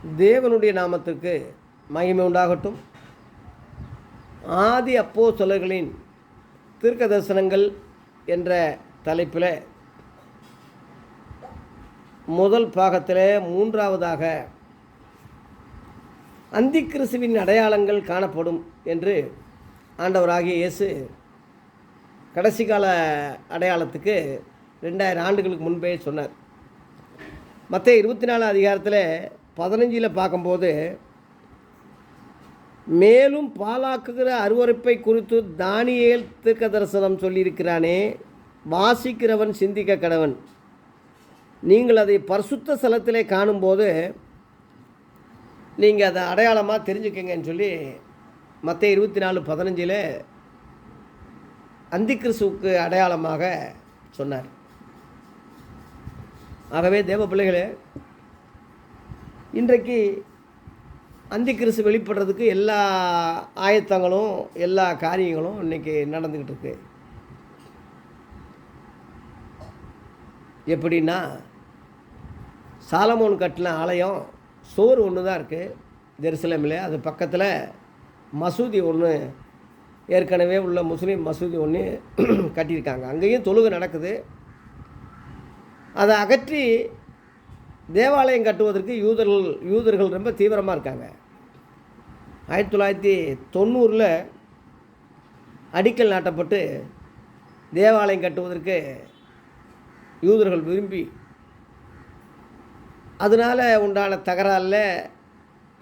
தேவனுடைய நாமத்திற்கு மகிமை உண்டாகட்டும். ஆதி அப்போ சொல்லர்களின் தீர்க்க தரிசனங்கள் என்ற தலைப்பில் முதல் பாகத்தில் மூன்றாவதாக அந்தி கிறிஸ்துவின் அடையாளங்கள் காணப்படும் என்று ஆண்டவராகிய இயேசு கடைசி கால அடையாளத்துக்கு ரெண்டாயிரம் ஆண்டுகளுக்கு முன்பே சொன்னார். மற்ற இருபத்தி நாலு அதிகாரத்தில் பதினஞ்சில் பார்க்கும்போது மேலும் பாலாக்குகிற அருவறுப்பை குறித்து தானியேல் தீர்க்க தரிசனம் சொல்லியிருக்கிறானே வாசிக்கிறவன் சிந்திக்க கடவன். நீங்கள் அதை பரிசுத்த ஸ்தலத்திலே காணும்போது நீங்கள் அதை அடையாளமாக தெரிஞ்சுக்கங்கன்னு சொல்லி மற்ற இருபத்தி நாலு பதினஞ்சில் அந்திகிறிஸ்துவுக்கு அடையாளமாக சொன்னார். ஆகவே தேவ பிள்ளைகளே இன்றைக்கு அந்தி கிறிஸ்து வெளிப்படுறதுக்கு எல்லா ஆயத்தங்களும் எல்லா காரியங்களும் இன்றைக்கி நடந்துக்கிட்டு இருக்கு. எப்படின்னா சாலமோன் கட்டின ஆலயம் சோறு ஒன்று தான் இருக்குது ஜெருசலேமில் அது பக்கத்தில் மசூதி ஒன்று ஏற்கனவே உள்ள முஸ்லீம் மசூதி ஒன்று கட்டியிருக்காங்க. அங்கேயும் தொழுகை நடக்குது. அதை அகற்றி தேவாலயம் கட்டுவதற்கு யூதர்கள் யூதர்கள் ரொம்ப தீவிரமாக இருக்காங்க. ஆயிரத்தி தொள்ளாயிரத்தி தொண்ணூறில் அடிக்கல் நாட்டப்பட்டு தேவாலயம் கட்டுவதற்கு யூதர்கள் விரும்பி அதனால் உண்டான தகராறில்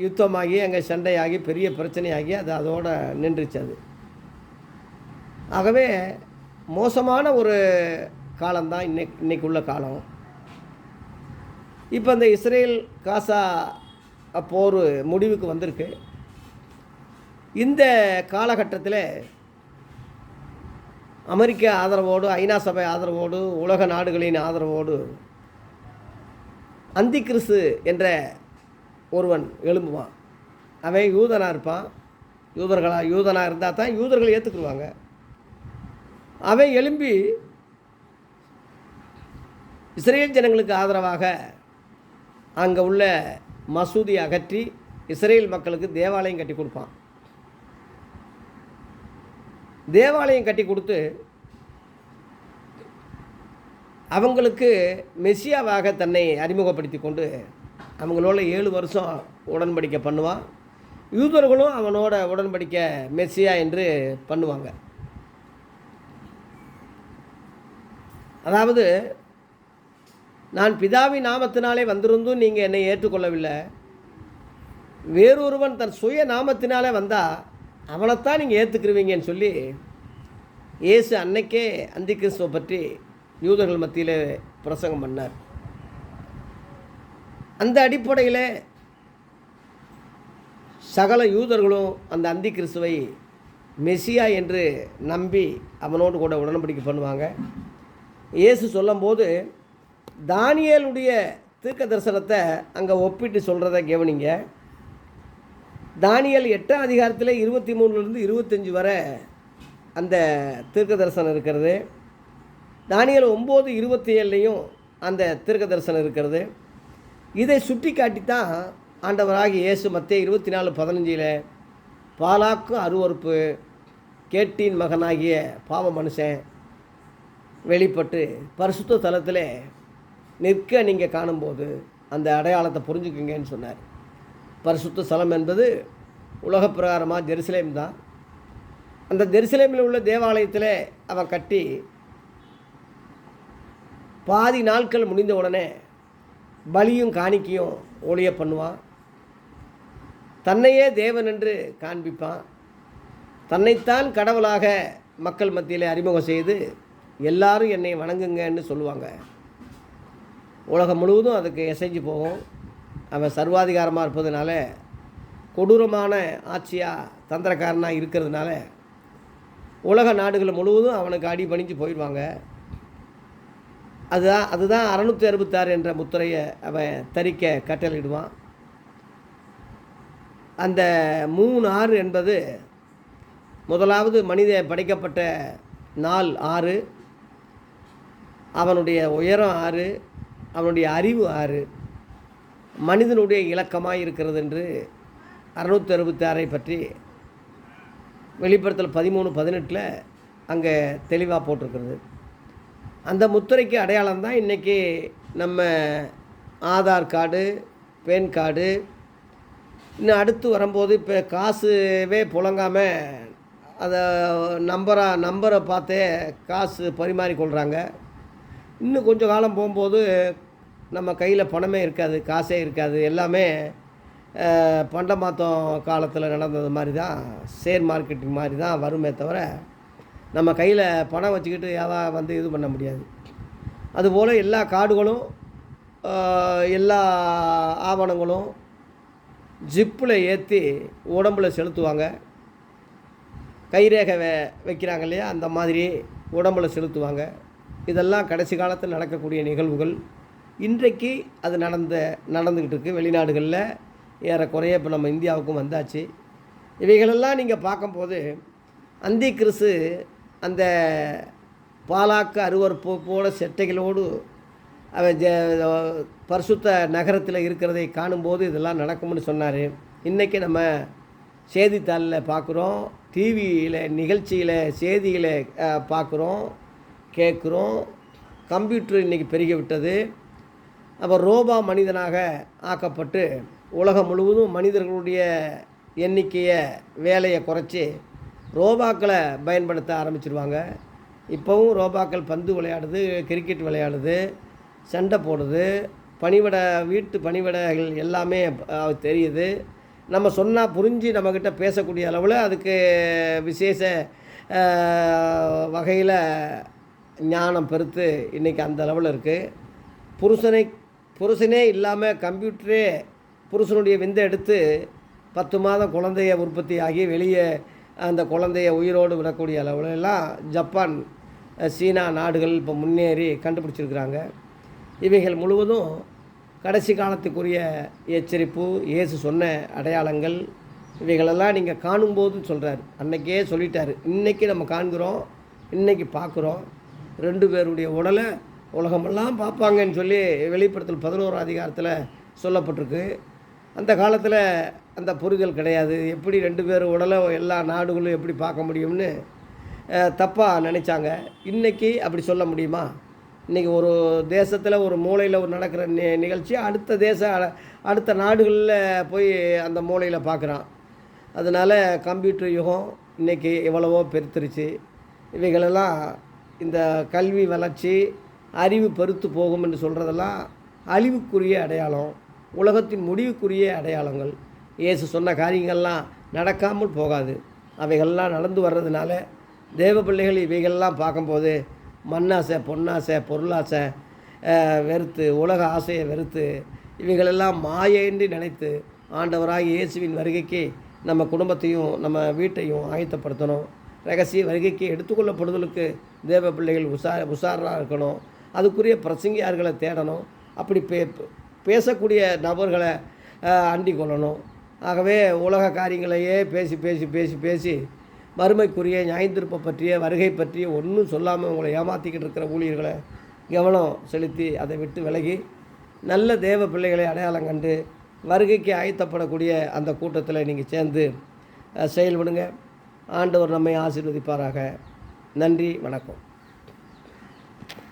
யுத்தமாகி அங்கே சண்டையாகி பெரிய பிரச்சனையாகி அது அதோடு நின்றுச்சு அது. ஆகவே மோசமான ஒரு காலம்தான் இன்னைக்கு இன்னைக்குள்ள காலம். இப்போ இந்த இஸ்ரேல் காசா போர் முடிவுக்கு வந்திருக்கு. இந்த காலகட்டத்தில் அமெரிக்க ஆதரவோடு ஐநா சபை ஆதரவோடு உலக நாடுகளின் ஆதரவோடு அந்தி கிறிஸ்து என்ற ஒருவன் எழும்புவான். அவன் யூதனாக இருப்பான். யூதர்களாக யூதனாக இருந்தால் தான் யூதர்கள் ஏற்றுக்குருவாங்க அவன் எழும்பி இஸ்ரேல் ஜனங்களுக்கு ஆதரவாக அங்கே உள்ள மசூதி அகற்றி இஸ்ரேல் மக்களுக்கு தேவாலயம் கட்டி கொடுப்பான். தேவாலயம் கட்டி கொடுத்து அவங்களுக்கு மெஸ்ஸியாவாக தன்னை அறிமுகப்படுத்தி கொண்டு அவங்களோட ஏழு வருஷம் உடன்படிக்கை பண்ணுவான். யூதர்களும் அவனோட உடன்படிக்கை மெஸ்ஸியா என்று பண்ணுவாங்க. அதாவது நான் பிதாவின் நாமத்தினாலே வந்திருந்தும் நீங்கள் என்னை ஏற்றுக்கொள்ளவில்லை. வேறொருவன் தன் சுய நாமத்தினாலே வந்தால் அவனைத்தான் நீங்கள் ஏற்றுக்குருவீங்கன்னு சொல்லி இயேசு அன்னைக்கே அந்தி கிறிஸ்துவை பற்றி யூதர்கள் மத்தியில் பிரசங்கம் பண்ணார். அந்த அடிப்படையில் சகல யூதர்களும் அந்த அந்தி கிறிஸ்துவை மெசியா என்று நம்பி அவனோடு கூட உடன்படிக்கை பண்ணுவாங்க. இயேசு சொல்லும்போது தானியலுடைய தீர்க்க தரிசனத்தை அங்கே ஒப்பிட்டு சொல்கிறத கவனிங்க. தானியல் எட்டாம் அதிகாரத்தில் இருபத்தி மூணுலேருந்து இருபத்தஞ்சி வரை அந்த தீர்க்க தரிசனம் இருக்கிறது. தானியல் ஒம்பது இருபத்தி ஏழுலையும் அந்த தீர்க்க தரிசனம் இருக்கிறது. இதை சுட்டி காட்டித்தான் ஆண்டவராகி இயேசு மத்திய இருபத்தி நாலு பதினஞ்சில் பாலாக்கு அருவறுப்பு கேட்டின் மகனாகிய பாவ மனுஷன் வெளிப்பட்டு பரிசுத்த தலத்தில் நிற்க நீங்கள் காணும்போது அந்த அடையாளத்தை புரிஞ்சுக்குங்கன்னு சொன்னார். பரிசுத்த ஸ்தலம் என்பது உலக பிரகாரமாக ஜெருசலேம் தான். அந்த ஜெருசலேமில் உள்ள தேவாலயத்தில் அவன் கட்டி பாதி நாட்கள் முடிந்த உடனே பலியும் காணிக்கையும் ஒளிய பண்ணுவான். தன்னையே தேவன் என்று காண்பிப்பான். தன்னைத்தான் கடவுளாக மக்கள் மத்தியில் அறிமுகம் செய்து எல்லாரும் என்னை வணங்குங்கன்னு சொல்லுவாங்க. உலகம் முழுவதும் அதுக்கு இசைஞ்சு போகும். அவன் சர்வாதிகாரமாக இருப்பதுனால கொடூரமான ஆட்சியாக தந்திரக்காரனாக இருக்கிறதுனால உலக நாடுகள் முழுவதும் அவனுக்கு அடி பணிஞ்சு போயிடுவாங்க. அதுதான் அதுதான் அறநூற்றி அறுபத்தாறு என்ற முத்திரையை அவன் தரிக்க கட்டளையிடுவான். அந்த மூணு ஆறு என்பது முதலாவது மனித படைக்கப்பட்ட நாள் ஆறு. அவனுடைய உயரம் ஆறு. அவனுடைய அறிவு ஆறு. மனிதனுடைய இலக்கமாக இருக்கிறது என்று அறுநூத்தி அறுபத்தி ஆறை பற்றி வெளிப்படுத்தல் பதிமூணு பதினெட்டில் அங்கே தெளிவாக போட்டிருக்கிறது. அந்த முத்திரைக்கு அடையாளம் தான் இன்றைக்கி நம்ம ஆதார் கார்டு பேன் கார்டு. இன்னும் அடுத்து வரும்போது இப்போ காசுவே புழங்காமல் அதை நம்பரா நம்பரை பார்த்தே காசு பரிமாறிக்கொள்கிறாங்க இன்னும் கொஞ்சம் காலம் போகும்போது நம்ம கையில் பணமே இருக்காது காசே இருக்காது. எல்லாமே பண்டமாத்தம் காலத்தில் நடந்தது மாதிரி தான் ஷேர் மார்க்கெட்டிங் மாதிரி தான் வருமே தவிர நம்ம கையில் பணம் வச்சுக்கிட்டு யாவா வந்து இது பண்ண முடியாது. அதுபோல் எல்லா கார்டுகளும் எல்லா ஆவணங்களும் ஜிப்பில் ஏற்றி உடம்புல செலுத்துவாங்க. கைரேகை வே வைக்கிறாங்க இல்லையா? அந்த மாதிரி உடம்புல செலுத்துவாங்க. இதெல்லாம் கடைசி காலத்தில் நடக்கக்கூடிய நிகழ்வுகள். இன்றைக்கு அது நடந்த நடந்துக்கிட்டு இருக்குது வெளிநாடுகளில் ஏறக்குறைய இப்போ நம்ம இந்தியாவுக்கும் வந்தாச்சு. இவைகளெல்லாம் நீங்கள் பார்க்கும்போது அந்தி கிறிசு அந்த பாலாக்கு அருவறுப்பு போல செட்டைகளோடு அவன் ஜ பரிசுத்த நகரத்தில் இருக்கிறதை காணும்போது இதெல்லாம் நடக்கும்னு சொன்னார். இன்றைக்கி நம்ம செய்தித்தாளில் பார்க்குறோம் டிவியில் நிகழ்ச்சியில் செய்தியில் பார்க்குறோம் கேட்குறோம். கம்ப்யூட்டர் இன்றைக்கி பெருகி விட்டது. அப்போ ரோபா மனிதனாக ஆக்கப்பட்டு உலகம் முழுவதும் மனிதர்களுடைய எண்ணிக்கையை வேலையை குறைச்சி ரோபாக்களை பயன்படுத்த ஆரம்பிச்சிருவாங்க. இப்போவும் ரோபாக்கள் பந்து விளையாடுது கிரிக்கெட் விளையாடுது சண்டை போடுது. பணிவிட வீட்டு பணிவிடைகள் எல்லாமே தெரியுது. நம்ம சொன்னால் புரிஞ்சு நம்மக்கிட்ட பேசக்கூடிய அளவில் அதுக்கு விசேஷ வகையில் ஞானம் பெருத்து இன்றைக்கி அந்த அளவில் இருக்குது புருஷனை புருஷனே இல்லாமல் கம்ப்யூட்டரே புருஷனுடைய விந்தை எடுத்து பத்து மாதம் குழந்தைய உற்பத்தி ஆகி வெளியே அந்த குழந்தைய உயிரோடு விடக்கூடிய அளவுல எல்லாம் ஜப்பான் சீனா நாடுகள் இப்போ முன்னேறி கண்டுபிடிச்சிருக்கிறாங்க. இவைகள் முழுவதும் கடைசி காலத்துக்குரிய எச்சரிப்பு இயேசு சொன்ன அடையாளங்கள் இவைகளெல்லாம் நீங்கள் காணும்போதுன்னு சொல்கிறார் அன்னைக்கே சொல்லிட்டார். இன்றைக்கி நம்ம காண்கிறோம் இன்றைக்கி பார்க்குறோம். ரெண்டு பேருடைய உடலை உலகமெல்லாம் பார்ப்பாங்கன்னு சொல்லி வெளிப்படத்தில் பதினோரு அதிகாரத்தில் சொல்லப்பட்டிருக்கு. அந்த காலத்தில் அந்த புரிதல் கிடையாது. எப்படி ரெண்டு பேர் உடலை எல்லா நாடுகளும் எப்படி பார்க்க முடியும்னு தப்பாக நினச்சாங்க. இன்றைக்கி அப்படி சொல்ல முடியுமா? இன்றைக்கி ஒரு தேசத்தில் ஒரு மூலையில் ஒரு நடக்கிற நி நிகழ்ச்சி அடுத்த தேச அடுத்த நாடுகளில் போய் அந்த மூலையில் பார்க்குறான். அதனால் கம்ப்யூட்டர் யுகம் இன்றைக்கி எவ்வளவோ பெருத்துருச்சு. இவைகளெல்லாம் இந்த கல்வி வளர்ச்சி அறிவு பருத்து போகும் என்று சொல்கிறதெல்லாம் அழிவுக்குரிய அடையாளம் உலகத்தின் முடிவுக்குரிய அடையாளங்கள். இயேசு சொன்ன காரியங்கள்லாம் நடக்காமல் போகாது. அவைகள்லாம் நடந்து வர்றதுனால தேவ பிள்ளைகள் இவைகள்லாம் பார்க்கும்போது மண்ணாசை பொன்னாசை பொருளாசை வெறுத்து உலக ஆசையை வெறுத்து இவைகளெல்லாம் மாயென்று நினைத்து ஆண்டவராக இயேசுவின் வருகைக்கு நம்ம குடும்பத்தையும் நம்ம வீட்டையும் ஆயத்தப்படுத்தணும். ரகசிய வருகைக்கு எடுத்துக்கொள்ளப்படுதலுக்கு தேவ பிள்ளைகள் உஷா உஷாராக இருக்கணும். அதுக்குரிய பிரசங்கியார்களை தேடணும். அப்படி பே பேசக்கூடிய நபர்களை அண்டி கொள்ளணும். ஆகவே உலக காரியங்களையே பேசி பேசி பேசி பேசி மறுமைக்குரிய நியாயந்திருப்பை பற்றிய வருகை பற்றிய ஒன்றும் சொல்லாமல் உங்களை ஏமாற்றிக்கிட்டு இருக்கிற ஊழியர்களை கவனம் செலுத்தி அதை விட்டு விலகி நல்ல தேவ பிள்ளைகளை அடையாளம் கண்டு வருகைக்கு ஆயத்தப்படக்கூடிய அந்த கூட்டத்தில் நீங்கள் சேர்ந்து செயல்படுங்க. ஆண்டவர் நம்மை ஆசீர்வதிப்பாராக. நன்றி வணக்கம்.